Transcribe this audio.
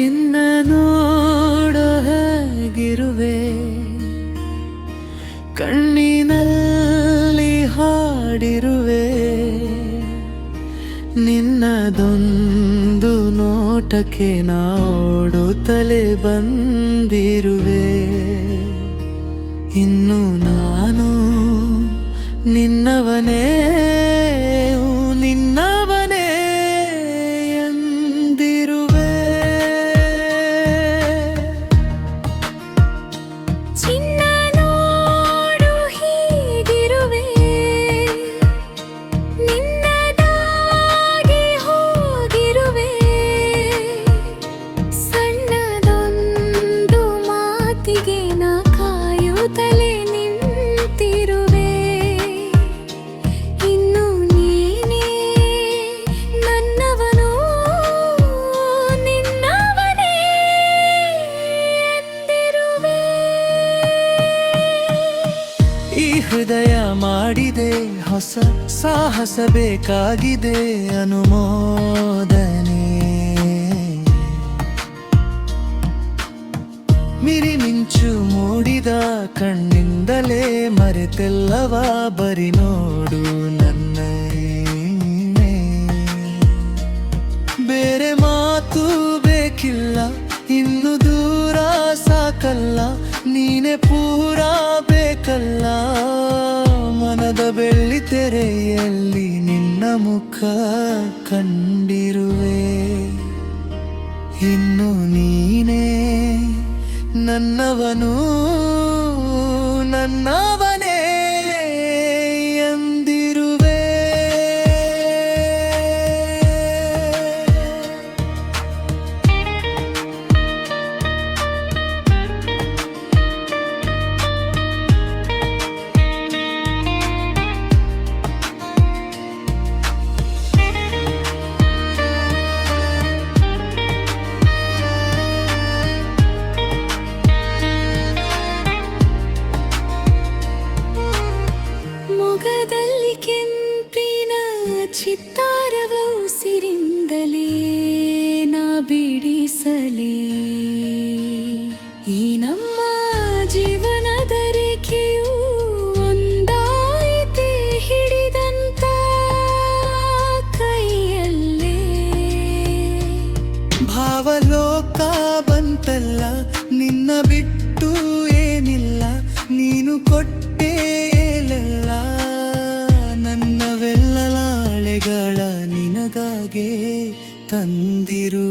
ಚಿನ್ನ ನೋಡೋ ಹೇಗಿರುವೆ. ಕಣ್ಣಿನಲ್ಲಿ ಹಾಡಿರುವೆ. ನಿನ್ನದೊಂದು ನೋಟಕ್ಕೆ ನಾಡುತ್ತಲೇ ಬಂದಿರುವೆ. ಇನ್ನು ನಾನು ನಿನ್ನವನೇ. ಹೃದಯ ಮಾಡಿದೆ ಹೊಸ ಸಾಹಸ ಬೇಕಾಗಿದೆ ಅನುಮೋದನೆ. ಮಿರಿ ಮಿಂಚು ಮೂಡಿದ ಕಣ್ಣಿಂದಲೇ ಮರೆತೆಲ್ಲವ ಬರಿ ನೋಡು ನನ್ನ ಇನ್ನು ದೂರ ಸಾಕಲ್ಲ, ನೀನೆ ಪೂರ ಬೇಕಲ್ಲ. ಮನದ ಬೆಳ್ಳಿ ತೆರೆಯಲ್ಲಿ ನಿನ್ನ ಮುಖ ಕಂಡಿರುವೆ. ಇನ್ನು ನೀನೇ ನನ್ನವನು ನನ್ನವನೇ ಮೊಗದಲ್ಲಿ ಕೆಂಪಿನ ಚಿತ್ತಾರವ ಉಸಿರಿಂದಲೇ ನಾ ಬಿಡಿಸಲೇ. ಈ ನಮ್ಮ ಜೀವನದ ರೇಖೆಯು ಒಂದಾಯಿತೆ ಹಿಡಿದಂತ ಕೈಯಲ್ಲೇ. ಭಾವಲೋಕ ಬಂತಲ್ಲ, ನಿನ್ನ ಬಿಟ್ಟು ಏನಿಲ್ಲ, ನೀನು ಕೊಟ್ಟೆ ನಿನಗಾಗೆ ತಂದಿರುವೆ